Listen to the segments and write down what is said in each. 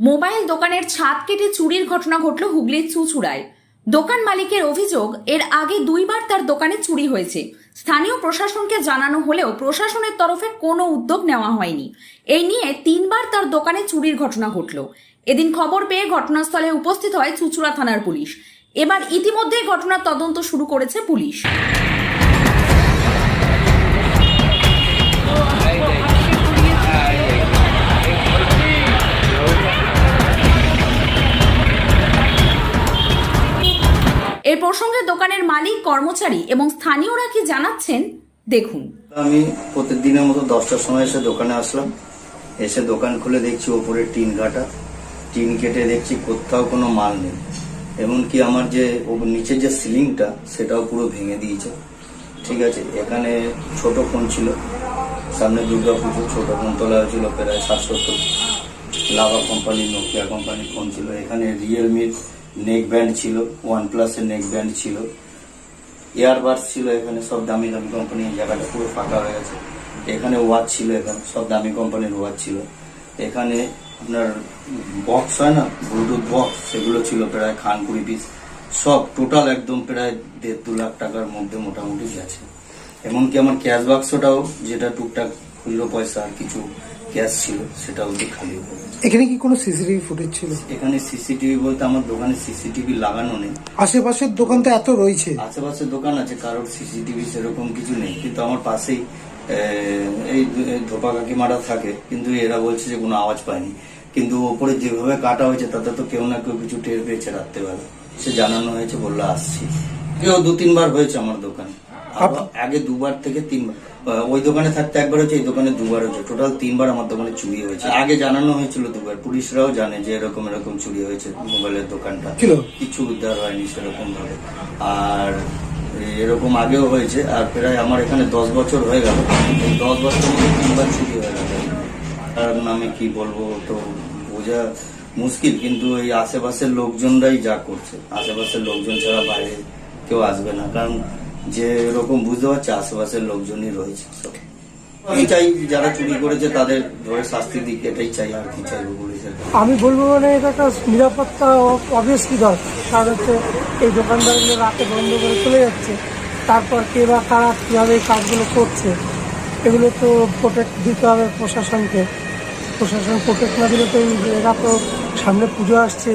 Mobile দোকানের ছাদ কেটে চুরির ঘটনা ঘটল হুগলির চুচুড়ায়। দোকান মালিকের অভিযোগ, এর আগে দুইবার তার দোকানে চুরি হয়েছে। স্থানীয় প্রশাসনকে জানানো হলেও প্রশাসনের তরফে কোনো উদ্যোগ নেওয়া হয়নি। এই নিয়ে তিনবার তার দোকানে চুরির ঘটনা ঘটল। এদিন খবর পেয়ে ঘটনাস্থলে উপস্থিত হয় চুচুড়া থানার পুলিশ। এবার ইতিমধ্যেই ঘটনার তদন্ত শুরু করেছে পুলিশ। এর প্রসঙ্গে দোকানের মালিক, কর্মচারী এবং স্থানীয়রা কি জানাচ্ছেন, দেখুন। আমি প্রত্যেক দিনের মতো দশটার সময় এসে দোকানে আসলাম। এসে দোকান খুলে দেখছি ওপরে টিন কাটা। টিন কেটে দেখছি কোথাও কোনো মাল নেই। এমনকি আমার যে নিচের যে সিলিংটা, সেটাও পুরো ভেঙে দিয়েছে। ঠিক আছে, এখানে ছোট ফোন ছিল। সামনে দুর্গা পুজো, ছোটো ফোন তোলা হয়েছিল প্রায় সত্তর লাভা কোম্পানি নোকিয়া কোম্পানির ফোন ছিল। এখানে রিয়েলমির নেক ব্যান্ড ছিল ওয়ান প্লাসের নেক ব্যান্ড ছিল। এয়ারবাস ছিল এখানে, সব দামি দামি কোম্পানি এই জায়গাটা পুরো ফাঁকা হয়ে গেছে। এখানে ওয়াচ ছিল এখানে, সব দামি কোম্পানির ওয়াচ ছিল। এখানে আপনার বক্স হয় না ব্লুটুথ বক্স সেগুলো ছিল প্রায় খান কুড়ি পিস সব টোটাল একদম প্রায় দেড় দু লাখ টাকার মধ্যে মোটামুটি গেছে। এমনকি আমার ক্যাশ বাক্সটাও যেটা টুকটাক খুচরো পয়সা আর কিছু ক্যাশ ছিল সেটাও দিয়ে খালি এখানে কি কোনো সিসিটিভি ফুটেজ ছিল? এখানে সিসিটিভি বলতে আমার দোকানে সিসিটিভি লাগানো নেই। আশেপাশের দোকান তো এত রয়েছে। আশেপাশে দোকান আছে কারোর সিসিটিভি সেরকম কিছু নেই। কিন্তু আমার পাশেই এই ধোপা কাকিমারা থাকে কিন্তু এরা বলছে যে কোনো আওয়াজ পায়নি। কিন্তু ওপরে যেভাবে কাটা হয়েছে তাতে তো কেউ না কেউ কিছু টের পেয়েছে রাত্রেবেলা। সে জানানো হয়েছে বলল আসছি। কেউ দু তিনবার হয়েছে আমার দোকানে। আগে দুবার থেকে তিনবার ওই দোকানে থাকতে একবার হচ্ছে এই দোকানে দুবার হচ্ছে টোটাল তিনবার আমার দোকানে চুরি হয়েছে। আগে জানানো হয়েছিল দুবার। পুলিশরাও জানে যে এরকম এরকম চুরি হয়েছে মোবাইলের দোকানটা। কিছু উদ্ধার হয়নি সেরকম ভাবে আর এরকম আগেও হয়েছে আর প্রায় আমার এখানে দশ বছর হয়ে গেল। এই দশ বছর মধ্যে তিনবার ছুটি হয়ে গেল। তার নামে কি বলব তো বোঝা মুশকিল কিন্তু এই আশেপাশের লোকজনরাই যা করছে। আশেপাশের লোকজন ছাড়া বাইরে কেউ আসবে না। কারণ যে এরকম বুঝতে পারছে, আশেপাশের লোকজনই রয়েছে। আমি চাই যারা চুরি করেছে তাদের ধরে শাস্তি দিক, এটাই চাই, আর কি চাইব আমি বলব মানে এটা একটা নিরাপত্তা অবভিয়াসলি দরকার? কারণ হচ্ছে এই দোকানদারগুলো রাতে বন্ধ করে চলে যাচ্ছে, তারপর কে বা কারা কীভাবে এই কাজগুলো করছে, এগুলো তো প্রোটেক্ট দিতে হবে প্রশাসনকে। প্রশাসন প্রোটেক্ট না দিলে তো এরা তো সামনে পুজো আসছে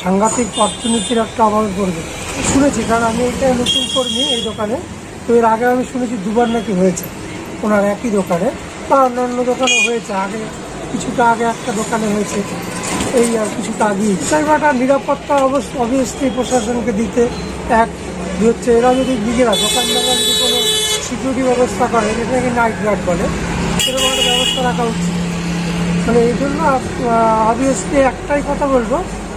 সাংঘাতিক অর্থনীতির একটা অভাবে পড়বে। শুনেছি, কারণ আমি এটা নতুন কর্মী এই দোকানে। তো এর আগে আমি শুনেছি দুবার নাকি হয়েছে ওনার একই দোকানে, বা অন্যান্য দোকানে হয়েছে। আগে কিছুটা আগে একটা দোকানে হয়েছে, এই আর কিছুটা আগেই। চাইবাটা নিরাপত্তা অবশ্য অবভিয়াসলি প্রশাসনকে দিতে এক হচ্ছে এরা যদি নিজেরা দোকানদাররা যদি কোনো সিকিউরিটি ব্যবস্থা করে, যেটাকে নাইট গার্ড বলে, সেরকম একটা ব্যবস্থা রাখা উচিত। মানে এই জন্য অবভিয়াসলি একটাই কথা বলব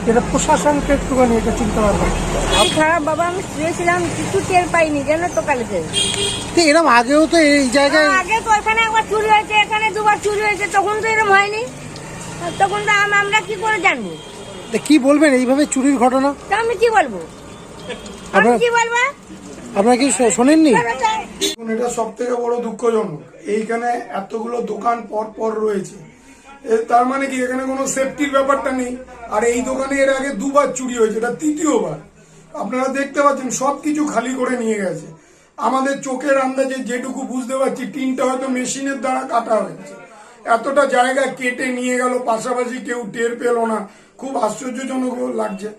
যেটা প্রশাসনকে একটুখানি এটা চিন্তা ভাবনা। খুব খারাপ বাবা আমি শুয়েছিলাম কিছু টের পাইনি যেন তোকালেতে তো এরকম আগেও তো এই জায়গায় আগে তো এখানে একবার চুরি হয়েছে এখানে দুবার চুরি হয়েছে তখন তো এরকম হয়নি। আর তখন তো আমরা কি করে জানব? তা কি বলবেন এইভাবে চুরির ঘটনা? তা আমি কি বলব? আমি আপনার- কি বলব? আপনারা কি শো- শোনেননি? এটা সব থেকে বড় দুঃখজনক। এইখানে এতগুলো দোকান পর পর রয়েছে। তার মানে কি, এখানে কোনো সেফটির ব্যাপারটা নেই। আর এই দোকানে এর আগে দুবার চুরি হয়েছে, এটা তৃতীয়বার। আপনারা দেখতে পাচ্ছেন সব কিছু খালি করে নিয়ে গেছে। আমাদের চোখের আন্দাজে যেটুকু বুঝতে পারছি, টিনটা হয়তো মেশিনের দ্বারা কাটা হয়েছে। এতটা জায়গা কেটে নিয়ে গেল, পাশাপাশি কেউ টের পেল না। খুব আশ্চর্যজনক লাগছে।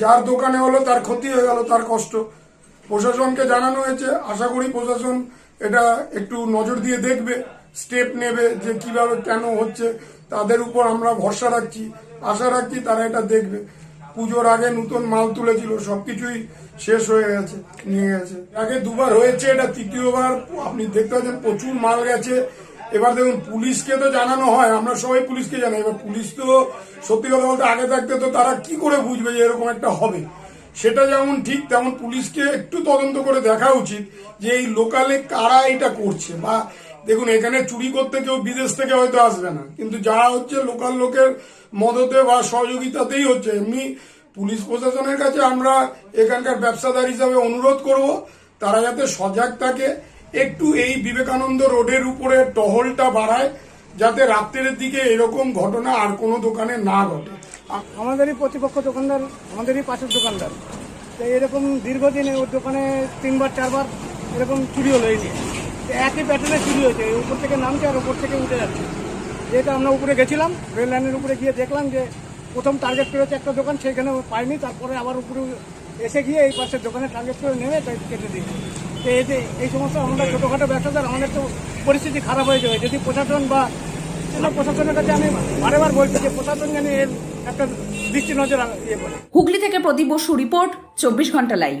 যার দোকানে হলো, তার ক্ষতি হয়ে গেল, তার কষ্ট। প্রশাসনকে জানানো হয়েছে, আশা করি প্রশাসন এটা একটু নজর দিয়ে দেখবে। স্টেপ নেবে যে কীভাবে কেন হচ্ছে, তাদের উপর আমরা ভরসা রাখছি। আশা রাখছি তারা এটা দেখবে। পুজোর আগে নতুন মাল তুলেছিল, সবকিছুই শেষ হয়ে গেছে, নিয়ে গেছে। আগে দুবার হয়েছে, এটা তৃতীয়বার। আপনি দেখতে পাচ্ছেন, প্রচুর মাল গেছে। এবার দেখুন, পুলিশকে তো জানানো হয়, আমরা সবাই পুলিশকে জানাই। এবার পুলিশ তো সত্যি কথা বলতে আগে থাকতে তো তারা কি করে বুঝবে যে এরকম একটা হবে? সেটা যেমন ঠিক, তেমন পুলিশকে একটু তদন্ত করে দেখা উচিত যে এই লোকালে কারা এটা করছে বা দেখুন, এখানে চুরি করতে কেউ বিদেশ থেকে হয়তো আসবে না। কিন্তু যারা হচ্ছে লোকাল লোকের মদতে বা সহযোগিতাতেই হচ্ছে, এমনি পুলিশ প্রশাসনের কাছে আমরা এখানকার ব্যবসাদার হিসাবে অনুরোধ করব, তারা যাতে সজাগ থাকে, একটু এই বিবেকানন্দ রোডের উপরে টহলটা বাড়ায়, যাতে রাত্রের দিকে এরকম ঘটনা আর কোনো দোকানে না ঘটে। আমাদেরই প্রতিপক্ষ দোকানদার, আমাদেরই পাশের দোকানদার। এরকম দীর্ঘদিন ওর দোকানে তিনবার, চারবার এরকম চুরি হলো এই নিয়ে। একই প্যাটার্নে চুরি হয়েছে। উপর থেকে নামছে আর উপর থেকে উঠে যাচ্ছে। যেটা আমরা উপরে গেছিলাম রেল লাইনের উপরে গিয়ে দেখলাম যে প্রথম টার্গেট করেছে একটা দোকান, সেইখানে পাইনি তারপরে আবার উপরে এসে গিয়ে এই পাশের দোকানে টার্গেট করে নেমে কেটে দিয়েছে। তো যে, এই সমস্ত আমরা ছোটোখাটো ব্যবসাদার, আমাদের তো পরিস্থিতি খারাপ হয়ে যাবে। যদি প্রশাসন বা প্রশাসনের কাছে আমি বারেবার বলছি যে প্রশাসন যেন এর একটা দৃষ্টি নজর ইয়ে করে। হুগলি থেকে প্রদীপ বসু, রিপোর্ট, চব্বিশ ঘণ্টা লাইভ